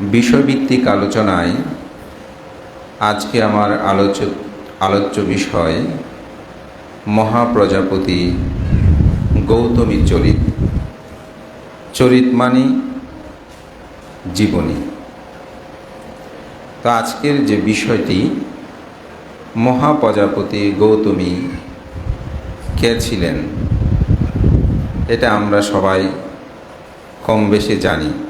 বিষয়ভিত্তিক আলোচনায় আজকে আমার আলোচ আলোচ্য বিষয় মহাপ্রজাপতি গৌতমী চরিত। চরিত মানে জীবনী। তো আজকের যে বিষয়টি মহাপ্রজাপতি গৌতমী কে ছিলেন, এটা আমরা সবাই কম বেশি জানি।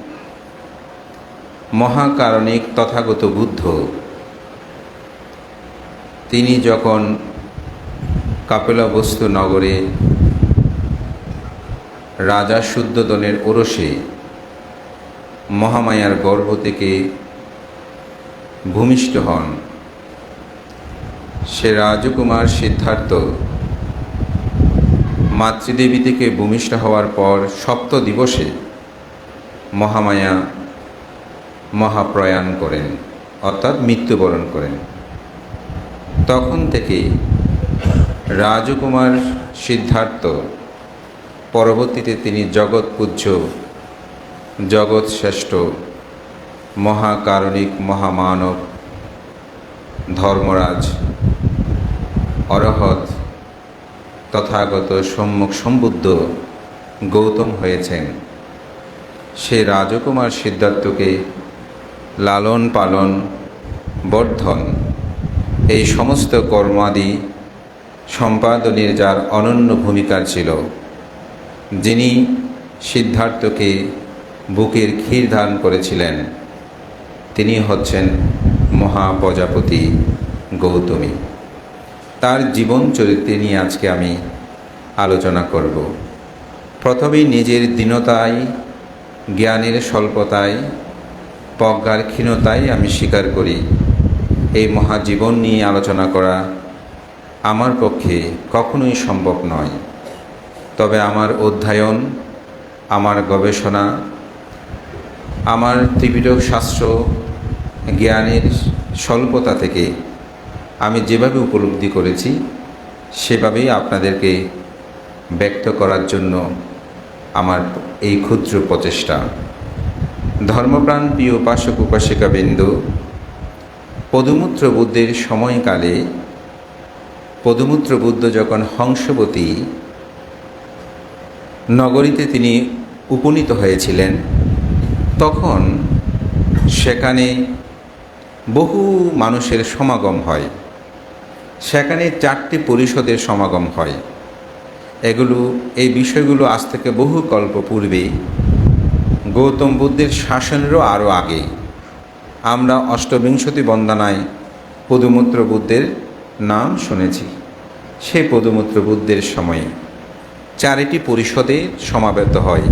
মহাকারণিক তথাগত বুদ্ধ। তিনি যখন কাপিলবস্তু নগরে রাজা শুদ্ধদনের ওরসে মহামায়ার গর্ভ থেকে ভূমিষ্ঠ হন, সে রাজকুমার সিদ্ধার্থ মাতৃদেবী থেকে ভূমিষ্ঠ হওয়ার পর সপ্ত দিবসে মহামায়া মহাপ্রয়াণ করেন, অর্থাৎ মৃত্যুবরণ করেন। তখন থেকে রাজকুমার সিদ্ধার্থ পরবর্তীতে তিনি জগৎ পূজ্য, জগৎ শ্রেষ্ঠ, মহাকারণিক মহামানব, ধর্মরাজ অরহত তথাগত সম্মুখ সম্বুদ্ধ গৌতম হয়েছেন। সে রাজকুমার সিদ্ধার্থকে লালন পালন, বর্ধন। এই সমস্ত কর্মাদি সম্পাদনের যার অনন্য ভূমিকার ছিল, যিনি সিদ্ধার্থকে বুকের ক্ষীর দান করেছিলেন, তিনি হচ্ছেন মহাপ্রজাপতি গৌতমী। তার জীবন চরিত্রে নিয়ে আজকে আমি আলোচনা করব। প্রথমেই নিজের দীনতায় জ্ঞানের স্বল্পতায় প্রজ্ঞার ক্ষীণতাই আমি স্বীকার করি। এই মহাজীবন নিয়ে আলোচনা করা আমার পক্ষে কখনোই সম্ভব নয়। তবে আমার অধ্যয়ন, আমার গবেষণা, আমার ত্রিপিটক শাস্ত্র, জ্ঞানের স্বল্পতা থেকে আমি যেভাবে উপলব্ধি করেছি, সেভাবেই আপনাদেরকে ব্যক্ত করার জন্য আমার এই ক্ষুদ্র প্রচেষ্টা। ধর্মপ্রাণ প্রিয় উপাসক উপাসিকা বিন্দু পদমূত্র বুদ্ধের সময়কালে পদমূত্র বুদ্ধ যখন হংসবতী, নগরীতে তিনি উপনীত হয়েছিলেন, তখন সেখানে বহু মানুষের সমাগম হয়। সেখানে চারটি পরিষদের সমাগম হয়। এগুলো, এই বিষয়গুলো আজ থেকে বহু কল্প পূর্বে গৌতম বুদ্ধের শাসনেরও আরও আগে। আমরা অষ্টবিংশতি বন্দনায় পদুমূত্র বুদ্ধের নাম শুনেছি। সেই পদুমূত্র বুদ্ধের সময়ে। চারিটি পরিষদে সমাবেত হয়।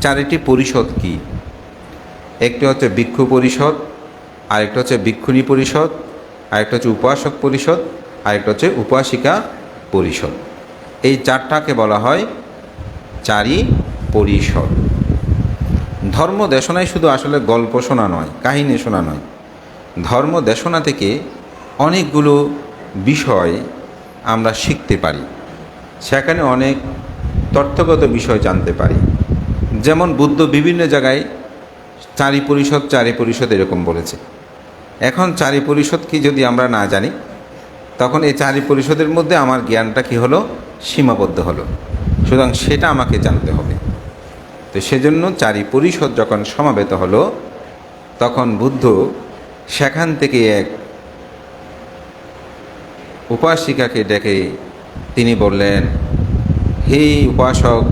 চারিটি পরিষদ কি? একটি হচ্ছে ভিক্ষু পরিষদ, আরেকটা হচ্ছে ভিক্ষুণী পরিষদ, আরেকটা হচ্ছে উপাসক পরিষদ, আরেকটা হচ্ছে উপাসিকা পরিষদ। এই চারটাকে বলা হয় চারি পরিষদ। ধর্ম দেশনায় শুধু আসলে গল্প শোনা নয়, কাহিনী শোনা নয়। ধর্ম দেশনা থেকে অনেকগুলো বিষয় আমরা শিখতে পারি। সেখানে অনেক তথ্যগত বিষয় জানতে পারি। যেমন বুদ্ধ বিভিন্ন জায়গায় চারি পরিষদ চারি পরিষদ এরকম বলেছে। এখন চারি পরিষদ কি যদি আমরা না জানি, তখন এই চারি পরিষদের মধ্যে আমার জ্ঞানটা কি হলো? সীমাবদ্ধ হলো। সুতরাং সেটা আমাকে জানতে হবে। তো সেজন্য চারি পরিষদ যখন সমাবেত হলো, তখন বুদ্ধ সেখান থেকে এক উপাসিকাকে ডেকে তিনি বললেন, হে উপাসক,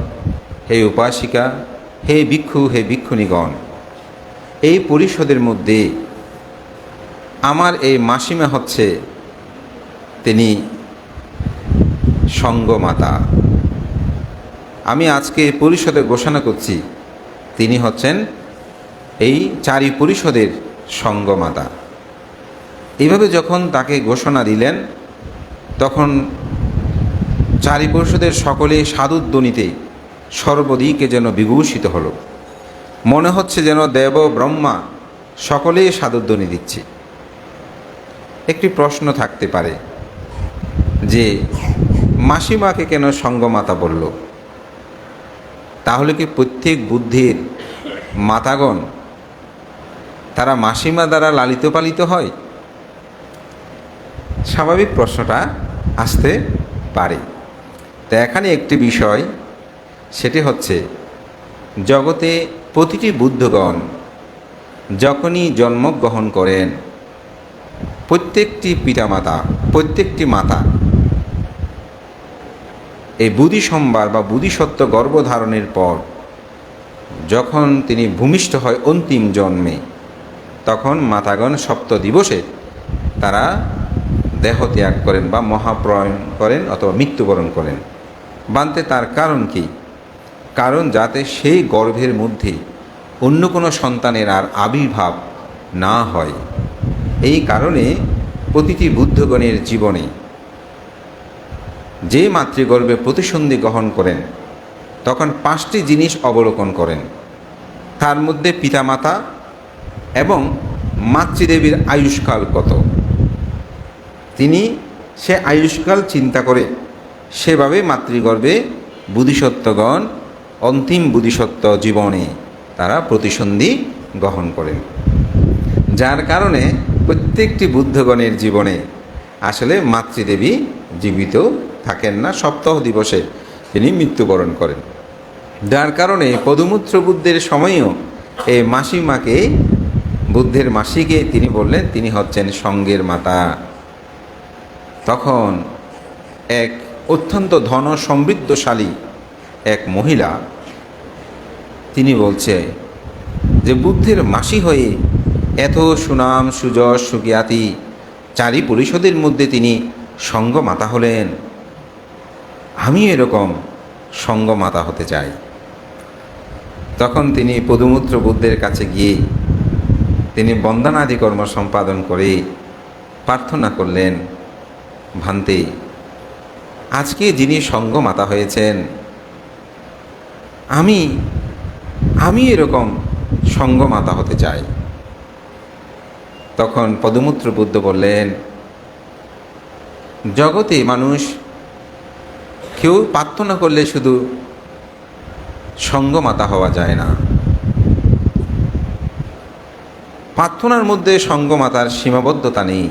হে উপাসিকা, হে ভিক্ষু, হে ভিক্ষুণীগণ, এই পরিষদের মধ্যে আমার এই মাসিমা হচ্ছে তিনি সঙ্গমাতা। আমি আজকে পরিষদে ঘোষণা করছি। তিনি হচ্ছেন এই চারি পরিষদের সঙ্গমাতা। এইভাবে যখন তাকে ঘোষণা দিলেন, তখন চারি পরিষদের সকলে সাধুধ্বনিতে সর্বদিকে যেন বিভূষিত হলো। মনে হচ্ছে যেন দেব ব্রহ্মা সকলেই সাধুধ্বনি দিচ্ছে। একটি প্রশ্ন থাকতে পারে যে, মাসিমাকে কেন সঙ্গমাতা বলল? তাহলে কি প্রত্যেক বুদ্ধির মাতাগণ তারা মাসিমা দ্বারা লালিত পালিত হয়? স্বাভাবিক প্রশ্নটা আসতে পারে। তো এখানে একটি বিষয়, সেটি হচ্ছে জগতে প্রতিটি বুদ্ধগণ যখনই জন্মগ্রহণ করেন, প্রত্যেকটি পিতামাতা, প্রত্যেকটি মাতা এই বুধি সম্বার বা বুধিসত্ত্ব গর্ভধারণের পর, যখন তিনি ভূমিষ্ঠ হয় অন্তিম জন্মে, তখন মাতাগণ সপ্ত দিবসে তারা দেহ ত্যাগ করেন বা মহাপ্রয়ণ করেন অথবা মৃত্যুবরণ করেন। বানতে তার কারণ কি? কারণ যাতে সেই গর্ভের মধ্যে অন্য কোনো সন্তানের আর আবির্ভাব না হয়। এই কারণে প্রতিটি বুদ্ধগণের জীবনে যে মাতৃগর্ভে প্রতিসন্ধি গ্রহণ করেন, তখন পাঁচটি জিনিস অবলোকন করেন। তার মধ্যে পিতামাতা এবং মাতৃদেবীর আয়ুষ্কাল কত? তিনি সে আয়ুষ্কাল চিন্তা করে সেভাবে মাতৃগর্ভে বুধিসত্ত্বগণ অন্তিম বুধিসত্ত্ব জীবনে তারা প্রতিসন্ধি গ্রহণ করেন। যার কারণে প্রত্যেকটি বুদ্ধগণের জীবনে আসলে মাতৃদেবী জীবিত থাকেন না, সপ্তাহ দিবসে তিনি মৃত্যুবরণ করেন। যার কারণে পদমূত্র বুদ্ধের সময়েও এই মাসিমাকে, বুদ্ধের মাসিকে তিনি বললেন, তিনি হচ্ছেন সঙ্গের মাতা। তখন এক অত্যন্ত ধন সমৃদ্ধশালী এক মহিলা তিনি বলছে যে, বুদ্ধের মাসি হয়ে এত সুনাম সুযশ সুজ্ঞাতি চারি পরিষদের মধ্যে তিনি সঙ্গ মাতা হলেন। আমি এরকম সঙ্গ মাতা হতে চাই। তখন তিনি পদমূত্র বুদ্ধের কাছে গিয়ে তিনি বন্দনাদি কর্ম সম্পাদন করে প্রার্থনা করলেন, ভান্তে, আজকে যিনি সঙ্গ মাতা হয়েছেন, আমি আমি এরকম সঙ্গ মাতা হতে চাই। তখন পদমূত্র বুদ্ধ বললেন, জগতে মানুষ কেউ প্রার্থনা করলে শুধু সঙ্গমাতা হওয়া যায় না। প্রার্থনার মধ্যে সঙ্গমাতার সীমাবদ্ধতা নেই।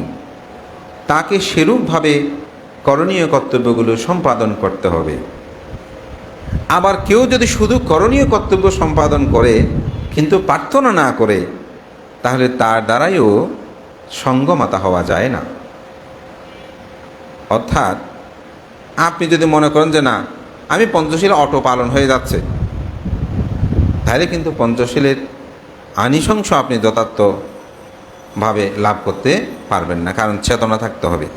তাকে সেরূপভাবে করণীয় কর্তব্যগুলো সম্পাদন করতে হবে। আবার কেউ যদি শুধু করণীয় কর্তব্য সম্পাদন করে, কিন্তু প্রার্থনা না করে, তাহলে তার দ্বারাইও সঙ্গমাতা হওয়া যায় না। অর্থাৎ আপনি যদি মনে করেন যে না, আমি পঞ্চশীল অটো পালন হয়ে যাচ্ছে, তাহলে কিন্তু পঞ্চশীলের আনিশংস আপনি যথার্থভাবে লাভ করতে পারবেন না, কারণ চেতনা থাকতে হবে।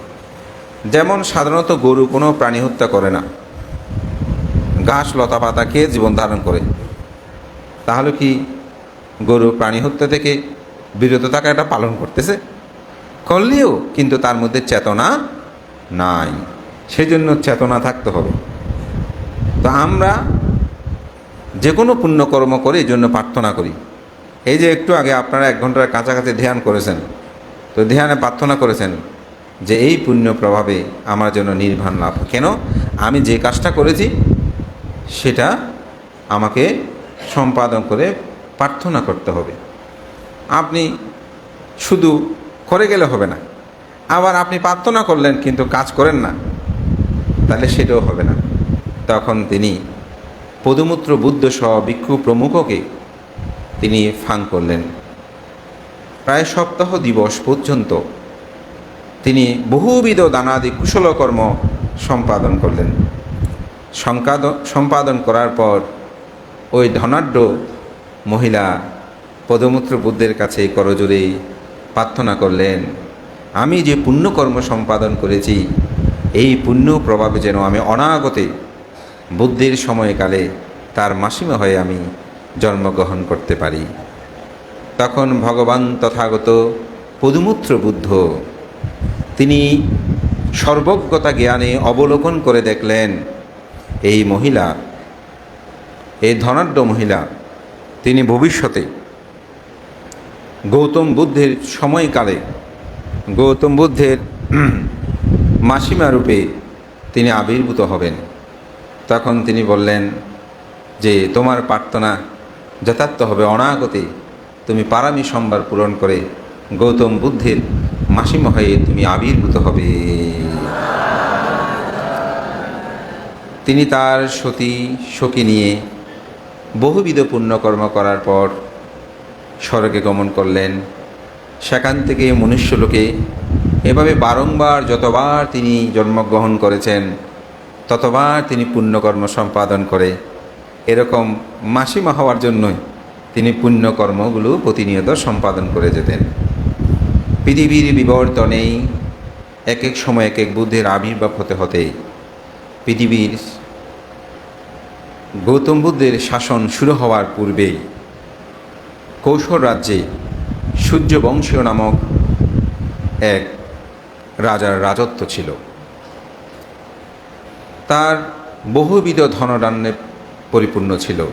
যেমন সাধারণত গরু কোনো প্রাণী হত্যা করে না, ঘাস, লতা পাতা খেয়ে জীবন ধারণ করে, তাহলে কি গরু প্রাণী হত্যা থেকে বিরত থাকা এটা পালন করতেছে? করলেও কিন্তু তার মধ্যে চেতনা নাই। সেজন্য চেতনা থাকতে হবে। তো আমরা যে কোনো পুণ্যকর্ম করে এই জন্য প্রার্থনা করি। এই যে একটু আগে আপনারা এক ঘণ্টার কাছাকাছি ধ্যান করেছেন, তো ধ্যানে প্রার্থনা করেছেন যে এই পুণ্য প্রভাবে আমার জন্য নির্বাণ লাভ কেন? আমি যে কাজটা করেছি, সেটা আমাকে সম্পাদন করে প্রার্থনা করতে হবে। আপনি শুধু করে গেলে হবে না। আবার আপনি প্রার্থনা করলেন, কিন্তু কাজ করেন না। তাহলে সেটাও হবে না। তখন তিনি পদমূত্র বুদ্ধ সহ ভিক্ষু প্রমুখকে তিনি ফাং করলেন। প্রায় সপ্তাহ দিবস পর্যন্ত তিনি বহুবিধ দানাদি কুশলকর্ম সম্পাদন করলেন। সম্পাদন করার পর ওই ধনাঢ্য মহিলা পদমূত্র বুদ্ধের কাছে করজোরে প্রার্থনা করলেন, আমি যে পুণ্যকর্ম সম্পাদন করেছি এই পুণ্য প্রভাবে যেন আমি অনাগতে বুদ্ধির সময়কালে তার মাসিমা হয়ে আমি জন্মগ্রহণ করতে পারি। তখন ভগবান তথাগত পদমূত্র বুদ্ধ, তিনি সর্বজ্ঞতা জ্ঞানে অবলোকন করে দেখলেন, এই মহিলা এই ধনাঢ্য মহিলা, তিনি ভবিষ্যতে গৌতম বুদ্ধের সময়কালে, গৌতম বুদ্ধের মাসিমা রূপে তিনি আবির্ভূত হবেন। তখন তিনি বললেন, যে তোমার প্রার্থনা যথার্থ হবে অনাগতে, তুমি পারামি সম্ভার পূরণ করে গৌতম বুদ্ধের মাসিমা হয়ে তুমি আবির্ভূত হবে। তিনি তার সতী, সখী নিয়ে বহুবিধ পুণ্যকর্ম করার পর স্বর্গে গমন করলেন। সেখান থেকে মনুষ্যলোকে এভাবে বারংবার যতবার তিনি জন্মগ্রহণ করেছেন, ততবার তিনি পুণ্যকর্ম সম্পাদন করে। এরকম মাসিমা হওয়ার জন্যই তিনি পুণ্যকর্মগুলো প্রতিনিয়ত সম্পাদন করে যেতেন। পৃথিবীর বিবর্তনেই এক এক সময় এক এক বুদ্ধের আবির্ভাব হতে হতে পৃথিবীর গৌতম বুদ্ধের শাসন শুরু হওয়ার পূর্বেই কৌশল রাজ্যে সূর্যবংশীয় নামক এক রাজার রাজত্ব ছিল। তার বহুবিধ ধনদান্যে পরিপূর্ণ ছিল।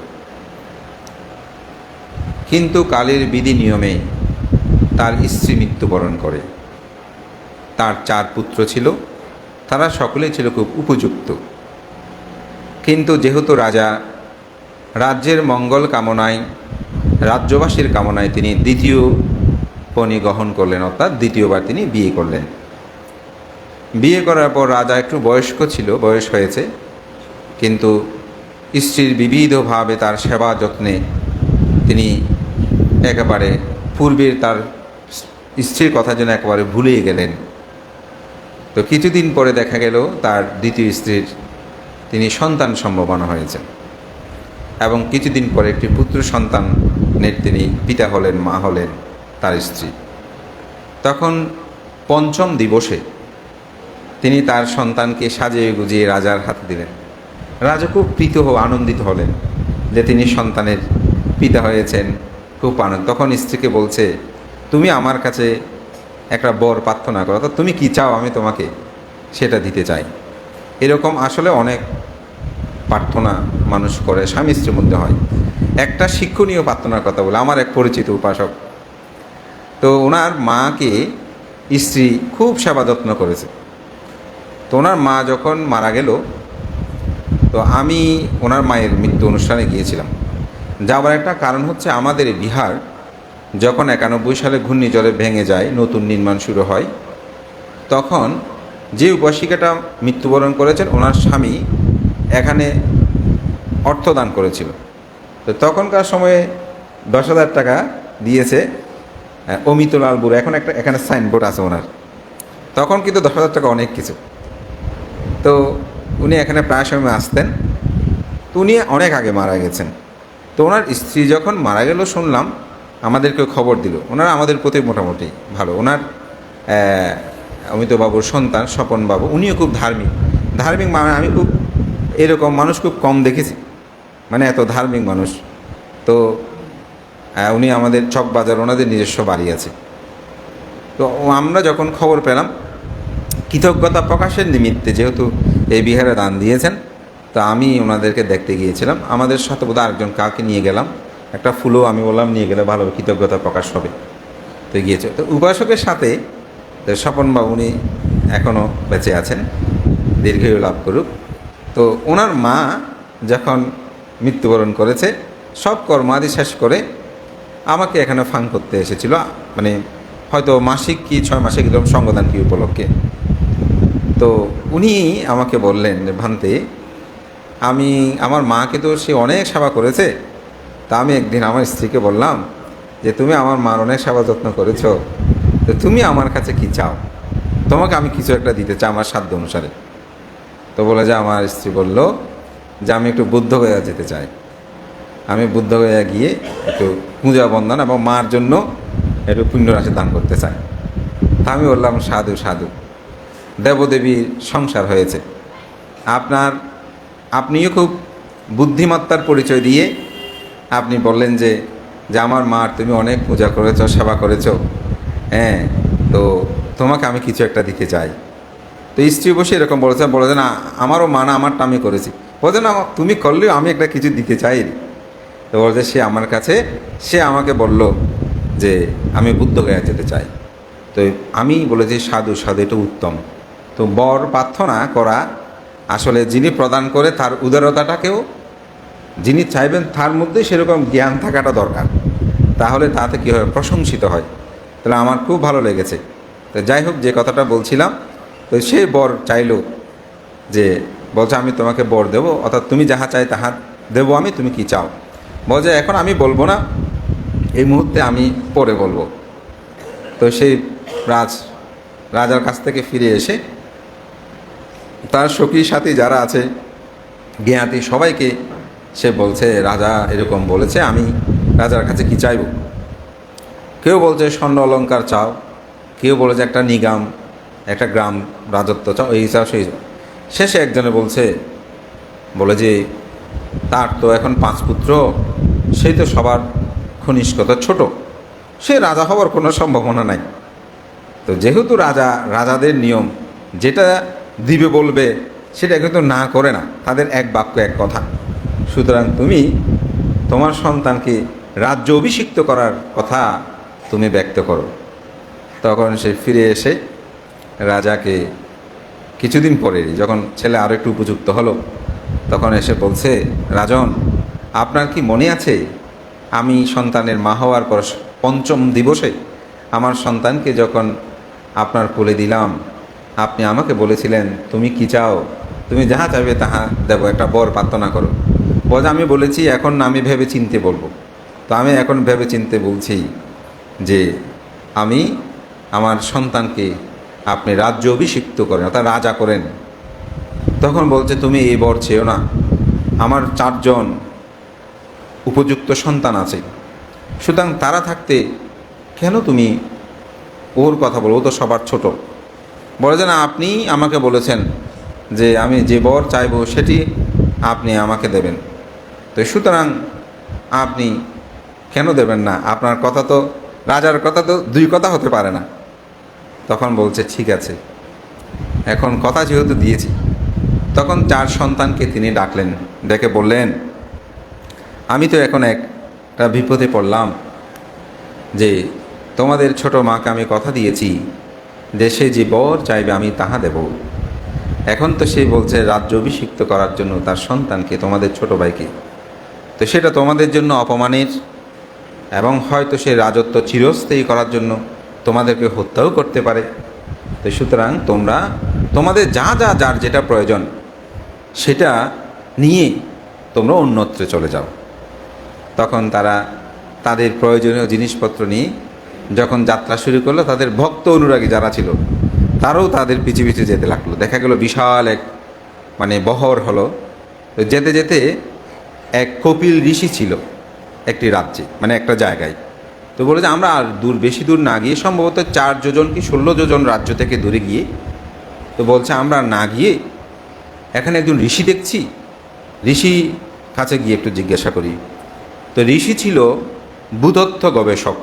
কিন্তু কালের বিধি নিয়মে তার স্ত্রী মৃত্যুবরণ করে। তার চার পুত্র ছিল, তারা সকলেই ছিল খুব উপযুক্ত। কিন্তু যেহেতু রাজা রাজ্যের মঙ্গল কামনায়, রাজ্যবাসীর কামনায় তিনি দ্বিতীয় পণি গ্রহণ করলেন, অর্থাৎ দ্বিতীয়বার তিনি বিয়ে করলেন। বিয়ে করার পর রাজা একটু বয়স্ক ছিল, বয়স হয়েছে। কিন্তু স্ত্রীর বিবিধভাবে তার সেবা যত্নে তিনি একেবারে পূর্বের তার স্ত্রীর কথা যেন একেবারে ভুলেই গেলেন। তো কিছুদিন পরে দেখা গেল তার দ্বিতীয় স্ত্রীর, তিনি সন্তান সম্ভাবনা হয়েছেন। এবং কিছুদিন পরে একটি পুত্র সন্তানের তিনি পিতা হলেন, মা হলেন তার স্ত্রী। তখন পঞ্চম দিবসে তিনি তার সন্তানকে সাজিয়ে গুজিয়ে রাজার হাতে দিলেন। রাজা খুব প্রীত ও আনন্দিত হলেন যে তিনি সন্তানের পিতা হয়েছেন। খুব আনন্দ। তখন স্ত্রীকে বলছে, তুমি আমার কাছে একটা বর প্রার্থনা করো, অর্থাৎ তুমি কি চাও আমি তোমাকে সেটা দিতে চাই? এরকম আসলে অনেক প্রার্থনা মানুষ করে, স্বামী স্ত্রীর মধ্যে হয়। একটা শিক্ষণীয় প্রার্থনার কথা বলে, আমার এক পরিচিত উপাসক। তো ওনার মাকে স্ত্রী খুব সেবা যত্ন করেছে। তো ওনার মা যখন মারা গেল, তো আমি ওনার মায়ের মৃত্যু অনুষ্ঠানে গিয়েছিলাম। যাওয়ার একটা কারণ হচ্ছে আমাদের বিহার যখন একানব্বই সালে ঘূর্ণিঝড়ে ভেঙে যায়, নতুন নির্মাণ শুরু হয়, তখন যে উপাসিকাটা মৃত্যুবরণ করেছেন, ওনার স্বামী এখানে অর্থদান করেছিল। তো তখনকার সময়ে দশ হাজার টাকা দিয়েছে অমিতলাল বুড়ো, এখন একটা, এখানে সাইনবোর্ড আছে ওনার। তখন কিন্তু দশ হাজার টাকা অনেক কিছু। তো উনি এখানে প্রায় সময় আসতেন। তো উনি অনেক আগে মারা গেছেন। তো ওনার স্ত্রী যখন মারা গেল শুনলাম আমাদেরকে খবর দিল। ওনারা আমাদের প্রতি মোটামুটি ভালো। ওনার অমিতবাবুর সন্তান স্বপন বাবু উনিও খুব ধার্মিক। ধার্মিক মানে আমি খুব এরকম মানুষ খুব কম দেখেছি। মানে এত ধার্মিক মানুষ। তো উনি আমাদের চক বাজার ওনাদের নিজস্ব বাড়ি আছে। তো আমরা যখন খবর পেলাম কৃতজ্ঞতা প্রকাশের নিমিত্তে যেহেতু এই বিহারে দান দিয়েছেন, তা আমি ওনাদেরকে দেখতে গিয়েছিলাম। আমাদের সাথে বোধহয় আরেকজন কাকে নিয়ে গেলাম। একটা ফুলও আমি বললাম, নিয়ে গেলে ভালো, কৃতজ্ঞতা প্রকাশ হবে। তো গিয়েছে। তো উপাসকের সাথে স্বপনবাবু উনি এখনও বেঁচে আছেন, দীর্ঘায়ু লাভ করুক। তো ওনার মা যখন মৃত্যুবরণ করেছে, সব কর্মাদি শেষ করে আমাকে এখানে ফান করতে এসেছিল। মানে হয়তো মাসিক কি ছয় মাসিক এরকম সঙ্গদান কি উপলক্ষে। তো উনি আমাকে বললেন যে ভান্তে, আমি, আমার মাকে তো সে অনেক সেবা করেছে। তা আমি একদিন আমার স্ত্রীকে বললাম যে, তুমি আমার মার অনেক সেবা যত্ন করেছ, তো তুমি আমার কাছে কি চাও? তোমাকে আমি কিছু একটা দিতে চাই আমার সাধ্য অনুসারে। তো বলে যে, আমার স্ত্রী বলল যে, আমি একটু বুদ্ধ হয়ে যেতে চাই। আমি বুদ্ধ হয়ে গিয়ে একটু পূজা বন্ধন এবং মার জন্য একটু পুণ্যরাশি দান করতে চাই। তা আমি বললাম, সাধু সাধু। দেবদেবীর সংসার হয়েছে। আপনার, আপনিও খুব বুদ্ধিমত্তার পরিচয় দিয়ে আপনি বললেন যে যে আমার মার তুমি অনেক পূজা করেছ, সেবা করেছ। হ্যাঁ তো তোমাকে আমি কিছু একটা দিতে চাই। তো স্ত্রী বসে এরকম বলেছে বলেছে না, আমারও মানা আমারটা আমি করেছি। বলছে না, তুমি করলেও আমি একটা কিছু দিতে চাই। তো বলছে সে আমার কাছে, সে আমাকে বলল যে, আমি বুদ্ধ হয়ে যেতে চাই। তো আমি বলেছি, সাধু সাধু, এটা উত্তম। তো বর প্রার্থনা করা আসলে যিনি প্রদান করে তার উদারতাটাকেও যিনি চাইবেন তার মধ্যে সেরকম জ্ঞান থাকাটা দরকার। তাহলে তাতে কী হয়? প্রশংসিত হয়। তাহলে আমার খুব ভালো লেগেছে। তো যাই হোক, যে কথাটা বলছিলাম, তো সে বর চাইল যে, বলছে, আমি তোমাকে বর দেবো, অর্থাৎ তুমি যাহা চাই তাহা দেবো আমি, তুমি কি চাও? বলছে, এখন আমি বলব না, এই মুহূর্তে আমি পরে বলব। তো সেই রাজ, রাজার কাছ থেকে ফিরে এসে তার সখী, সাথী যারা আছে, জ্ঞাতি, সবাইকে সে বলছে, রাজা এরকম বলেছে, আমি রাজার কাছে কি চাইব? কেউ বলছে, স্বর্ণ অলঙ্কার চাও। কেউ বলেছে, একটা নিগাম, একটা গ্রাম রাজত্ব চাও। এই চাও, সেই শেষে একজনে বলছে, বলে যে, তার তো এখন পাঁচ পুত্র, সেই তো সবার ঘনিষ্ঠতা ছোট। সে রাজা হওয়ার কোনো সম্ভাবনা নাই। তো যেহেতু রাজা, রাজাদের নিয়ম, যেটা দিবে, বলবে, সেটা কিন্তু না করে না। তাদের এক বাক্য, এক কথা। সুতরাং তুমি তোমার সন্তানকে রাজ্য অভিষিক্ত করার কথা তুমি ব্যক্ত করো। তখন সে ফিরে এসে রাজাকে কিছুদিন পরে, যখন ছেলে আরও একটু উপযুক্ত হলো, তখন এসে বলছে, রাজন, আপনার কি মনে আছে, আমি সন্তানের মা হওয়ার পর পঞ্চম দিবসে আমার সন্তানকে যখন আপনার কোলে দিলাম আপনি আমাকে বলেছিলেন, তুমি কি চাও? তুমি যাহা চাইবে তাহা দেবো, একটা বর প্রার্থনা করো। বলছে আমি বলেছি, এখন আমি ভেবে চিনতে বলব। তো আমি এখন ভেবে চিনতে বলছি যে আমি আমার সন্তানকে আপনি রাজ্য অভিষিক্ত করেন, অর্থাৎ রাজা করেন। তখন বলছে, তুমি এই বর চেয়েও না। আমার চারজন উপযুক্ত সন্তান আছে। সুতরাং তারা থাকতে কেন তুমি ওর কথা বলো? ও তো সবার ছোট। বলে যে, না, আপনি আমাকে বলেছেন যে আমি যে বর চাইব সেটি আপনি আমাকে দেবেন। তো সুতরাং আপনি কেন দেবেন না? আপনার কথা তো, রাজার কথা তো দুই কথা হতে পারে না। তখন বলছে, ঠিক আছে, এখন কথা যেহেতু দিয়েছি। তখন চার সন্তানকে তিনি ডাকলেন, ডেকে বললেন, আমি তো এখন একটা বিপদে পড়লাম যে তোমাদের ছোট মাকে আমি কথা দিয়েছি সে যে বর চাইবে আমি তাহা দেব। এখন তো সে বলছে, রাজ্য অভিষিক্ত করার জন্য তার সন্তানকে, তোমাদের ছোট ভাইকে। তো সেটা তোমাদের জন্য অপমানের, এবং হয়তো সে রাজত্ব চিরস্থায়ী করার জন্য তোমাদেরকে হত্যাও করতে পারে। তো সুতরাং তোমরা, তোমাদের যা যা, যার যেটা প্রয়োজন, সেটা নিয়ে তোমরা অন্যত্রে চলে যাও। তখন তারা তাদের প্রয়োজনীয় জিনিসপত্র নিয়ে যখন যাত্রা শুরু করল, তাদের ভক্ত অনুরাগী যারা ছিল, তারাও তাদের পিছু পিছু যেতে লাগল। দেখা গেল বিশাল এক মানে বহর হলো। যেতে যেতে এক কপিল ঋষি ছিল একটি রাজ্যে মানে একটা জায়গায়। তো বলে যে আমরা আর দূর, বেশি দূর না গিয়ে সম্ভবত চার যোজন কি ষোলো যোজন রাজ্য থেকে দূরে গিয়ে, তো বলছে, আমরা না গিয়ে এখানে একজন ঋষি দেখছি। ঋষি কাছে গিয়ে একটু জিজ্ঞাসা করি। তো ঋষি ছিল ভূতত্ত্ব গবেষক।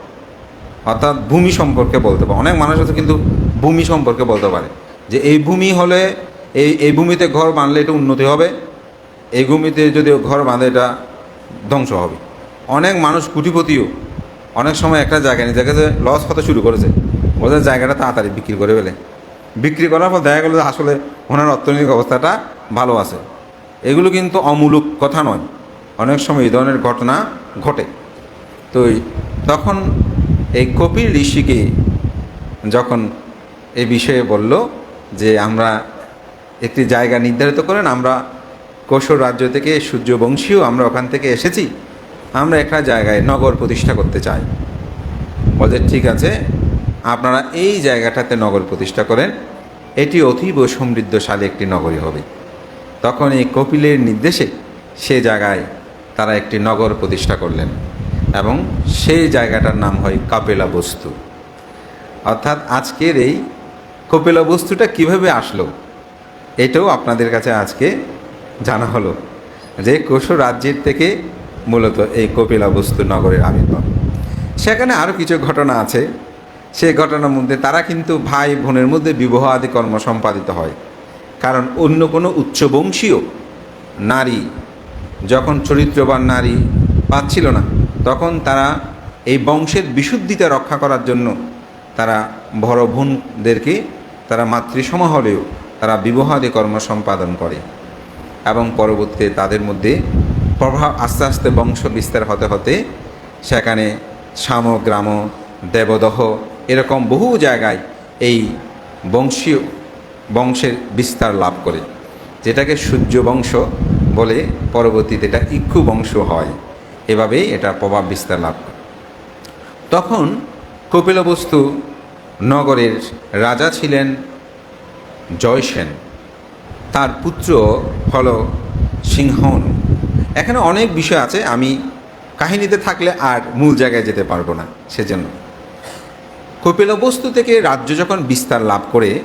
অর্থাৎ ভূমি সম্পর্কে বলতে পারে। অনেক মানুষ আছে কিন্তু ভূমি সম্পর্কে বলতে পারে। যে এই ভূমি হলে এই এই ভূমিতে ঘর বাঁধলে এটা উন্নতি হবে, এই ভূমিতে যদি ঘর বাঁধে এটা ধ্বংস হবে। অনেক মানুষ কুটিপতিও অনেক সময় একটা জায়গা নিয়ে দেখেছে লস হতে শুরু করেছে। ওদের জায়গাটা তাড়াতাড়ি বিক্রি করে ফেলে। বিক্রি করার পর দেখা গেলো যে আসলে ওনার অর্থনৈতিক অবস্থাটা ভালো আছে। এগুলো কিন্তু অমূলক কথা নয়। অনেক সময় এই ধরনের ঘটনা ঘটে। তো তখন এই কপিল ঋষিকে যখন এ বিষয়ে বলল যে আমরা একটি জায়গা নির্ধারিত করেন, আমরা কৌশল রাজ্য থেকে সূর্যবংশীয় আমরা ওখান থেকে এসেছি, আমরা একটা জায়গায় নগর প্রতিষ্ঠা করতে চাই। বলছে ঠিক আছে, আপনারা এই জায়গাটাতে নগর প্রতিষ্ঠা করেন, এটি অতীব সমৃদ্ধশালী একটি নগরী হবে। তখন এই কপিলের নির্দেশে সে জায়গায় তারা একটি নগর প্রতিষ্ঠা করলেন। এবং সেই জায়গাটার নাম হয় কাপেলা বস্তু। অর্থাৎ আজকের এই কপিলা বস্তুটা কীভাবে আসলো, এটাও আপনাদের কাছে আজকে জানা হলো যে কোষ রাজ্যের থেকে মূলত এই কপিলা বস্তু নগরের আবির্ভাব। সেখানে আরও কিছু ঘটনা আছে। সেই ঘটনার মধ্যে তারা কিন্তু ভাই বোনের মধ্যে বিবাহ আদি কর্ম সম্পাদিত হয়। কারণ অন্য কোনো উচ্চবংশীয় নারী, যখন চরিত্রবান নারী, পাচ্ছিল না। তখন তারা এই বংশের বিশুদ্ধিতা রক্ষা করার জন্য তারা বড় বোনদেরকে তারা মাতৃসম হলেও তারা বিবাহাদি কর্ম সম্পাদন করে এবং পরবর্তীতে তাদের মধ্যে প্রভাব আস্তে আস্তে বংশ বিস্তার হতে হতে সেখানে সামগ্রাম দেবদহ এরকম বহু জায়গায় এই বংশীয় বংশের বিস্তার লাভ করে। যেটাকে সূর্য বংশ বলে পরবর্তীতে এটা ইক্ষু বংশ হয়। এভাবেই এটা প্রভাব বিস্তার লাভ করে। তখন কপিলবস্তু নগরের রাজা ছিলেন জয়সেন। তার পুত্র হল সিংহন। এখানে অনেক বিষয় আছে, আমি কাহিনীতে থাকলে আর মূল জায়গায় যেতে পারব না, সেজন্য। কপিলবস্তু থেকে রাজ্য যখন বিস্তার লাভ করে,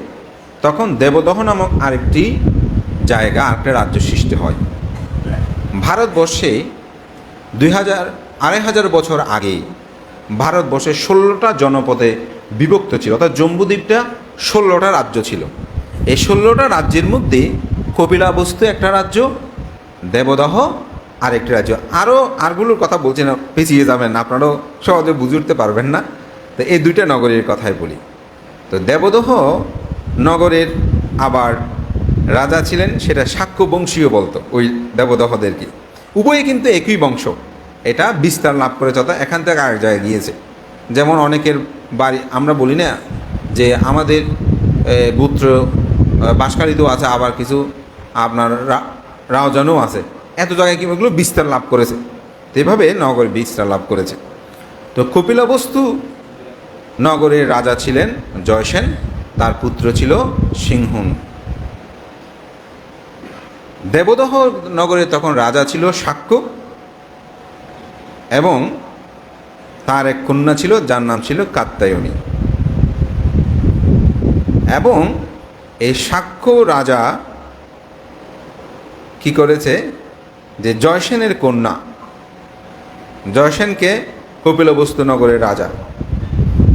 তখন দেবদহ নামক আরেকটি জায়গা, আরেকটা রাজ্য সৃষ্টি হয়। ভারতবর্ষে দুই হাজার আড়াই হাজার বছর আগে ভারতবর্ষে ষোলোটা জনপদে বিভক্ত ছিল, অর্থাৎ জম্বুদ্বীপটা ষোলোটা রাজ্য ছিল। এই ষোলোটা রাজ্যের মধ্যে কপিলাবস্তু একটা রাজ্য, দেবদহ আরেকটি রাজ্য। আরও আরগুলোর কথা বলছি না, পেছিয়ে যাবেন আপনারাও সহজে বুঝে উঠতে পারবেন না। তো এই দুইটা নগরীর কথাই বলি। তো দেবদহ নগরের আবার রাজা ছিলেন, সেটা সাক্ষ্য বংশীয় বলতো, ওই দেবদহদেরকে। উভয়ে কিন্তু একই বংশ। এটা বিস্তার লাভ করেছে অর্থাৎ এখান থেকে আরেক জায়গায় গিয়েছে। যেমন অনেকের বাড়ি আমরা বলি না যে আমাদের গোত্র আ, আছে আবার কিছু আপনার রাওজানও আছে। এত জায়গায় কি এগুলো বিস্তার লাভ করেছে? এভাবে নগর বিস্তার লাভ করেছে। তো কপিলাবস্তু নগরের রাজা ছিলেন জয়সেন তার পুত্র ছিল সিংহুন। দেবদহ নগরে তখন রাজা ছিল সাক্ষ্য এবং তার এক কন্যা ছিল, যার নাম ছিল কাত্তায়নী। এবং এই সাক্ষ্য রাজা কি করেছে যে জয়সেনের কন্যা, জয়সেনকে কপিলবস্তু নগরের রাজা,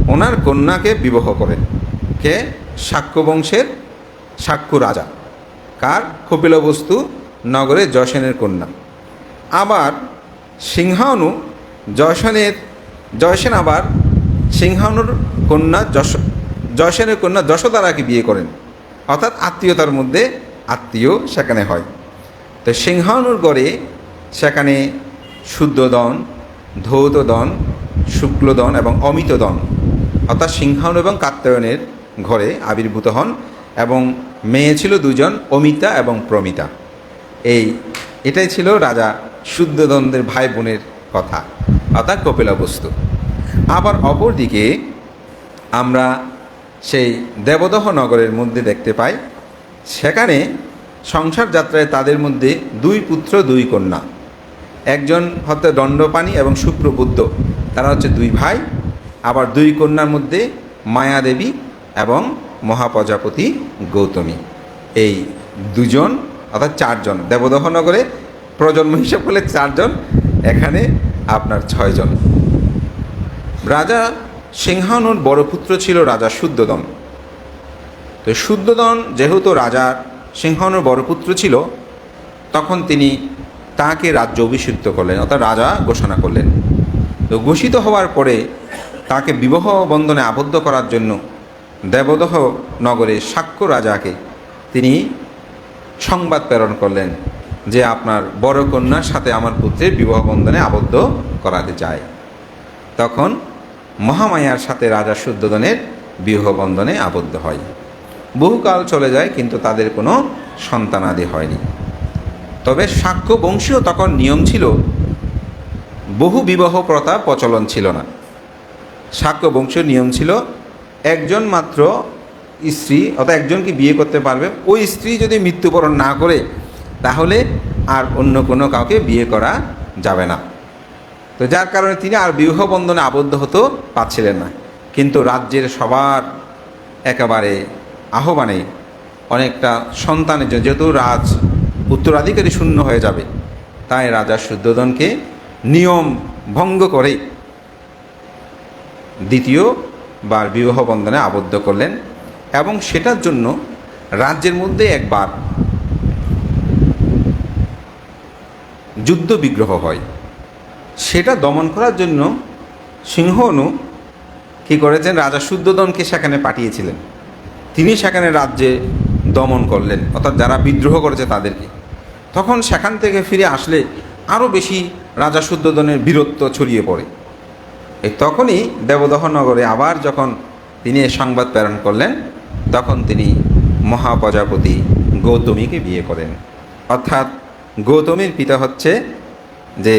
ওনার কন্যাকে বিবাহ করেন, কে সাক্ষ্য বংশের সাক্ষ্য রাজা। কার? কপিলবস্তু নগরে জয়সেনের কন্যা। আবার সিংহানু জয়সেনের জয়সেন আবার সিংহানুর কন্যা যশ জয়সেনের কন্যা যশোদারাকে বিয়ে করেন। অর্থাৎ আত্মীয়তার মধ্যে আত্মীয় সেখানে হয়। তো সিংহানুর গড়ে সেখানে শুদ্ধদন, ধৌতদন, শুক্লদন এবং অমিতদন। অর্থাৎ সিংহানু এবং কাত্যায়নের ঘরে আবির্ভূত হন এবং মেয়ে ছিল দুজন, অমিতা এবং প্রমিতা। এই, এটাই ছিল রাজা শুদ্ধদ্বন্দ্বের ভাই বোনের কথা। অর্থাৎ কপিলাবস্তু আবার অপরদিকে আমরা সেই দেবদহ নগরের মধ্যে দেখতে পাই। সেখানে সংসার যাত্রায় তাদের মধ্যে দুই পুত্র, দুই কন্যা। একজন হচ্ছে দণ্ডপাণি এবং সুপ্রবুদ্ধ। তারা হচ্ছে দুই ভাই। আবার দুই কন্যার মধ্যে মায়াদেবী এবং মহাপ্রজাপতি গৌতমী। এই দুজন অর্থাৎ চারজন দেবদহ নগরে প্রজন্ম হিসাব করলে চারজন, এখানে আপনার ছয়জন। রাজা সিংহানুর বড় পুত্র ছিল রাজা শুদ্ধদন তো শুদ্ধদন যেহেতু রাজার সিংহানুর বড় পুত্র ছিল, তখন তিনি তাকে রাজ্য অভিষিক্ত করলেন, অর্থাৎ রাজা ঘোষণা করলেন। তো ঘোষিত হওয়ার পরে তাকে বিবাহ বন্ধনে আবদ্ধ করার জন্য দেবদহ নগরে সাক্ষ্য রাজাকে তিনি সংবাদ প্রেরণ করলেন যে আপনার বড় কন্যার সাথে আমার পুত্রের বিবাহ বন্ধনে আবদ্ধ করাতে চায়। তখন মহামায়ার সাথে রাজা শুদ্ধোদনের বিবাহ বন্ধনে আবদ্ধ হয়। বহুকাল চলে যায় কিন্তু তাদের কোনো সন্তানাদি হয়নি। তবে সাক্ষ্য বংশীয় তখন নিয়ম ছিল, বহু বিবাহ প্রথা প্রচলন ছিল না। সাক্ষ্য বংশীয় নিয়ম ছিল একজন মাত্র স্ত্রী, অর্থাৎ একজনকে বিয়ে করতে পারবে, ওই স্ত্রী যদি মৃত্যুবরণ না করে, তাহলে আর অন্য কোনো কাউকে বিয়ে করা যাবে না। তো যার কারণে তিনি আর বিবাহ বন্ধনে আবদ্ধ হতেও পারছিলেন না। কিন্তু রাজ্যের সবার একেবারে আহ্বানে অনেকটা সন্তানের জন্য, যেহেতু রাজ উত্তরাধিকারী শূন্য হয়ে যাবে, তাই রাজা শুদ্ধোদনকে নিয়ম ভঙ্গ করে দ্বিতীয় বার বিবাহ বন্ধনে আবদ্ধ করলেন এবং সেটার জন্য রাজ্যের মধ্যে একবার যুদ্ধ বিগ্রহ হয়। সেটা দমন করার জন্য সিংহনু কী করেছেন? রাজা শুদ্ধোদনকে সেখানে পাঠিয়েছিলেন। তিনি সেখানে রাজ্যে দমন করলেন, অর্থাৎ যারা বিদ্রোহ করেছে তাদেরকে। তখন সেখান থেকে ফিরে আসলে আরও বেশি রাজা শুদ্ধোদনের বীরত্ব ছড়িয়ে পড়ে। এই তখনই দেবদহ নগরে আবার যখন তিনি এই সংবাদ প্রেরণ করলেন, তখন তিনি মহাপ্রজাপতি গৌতমীকে বিয়ে করেন। অর্থাৎ গৌতমীর পিতা হচ্ছে যে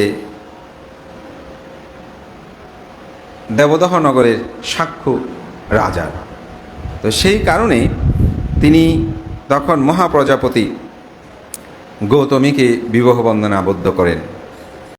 দেবদহ নগরের সাক্ষ্য রাজা। তো সেই কারণে তিনি তখন মহাপ্রজাপতি গৌতমীকে বিবাহ বন্ধনে আবদ্ধ করেন।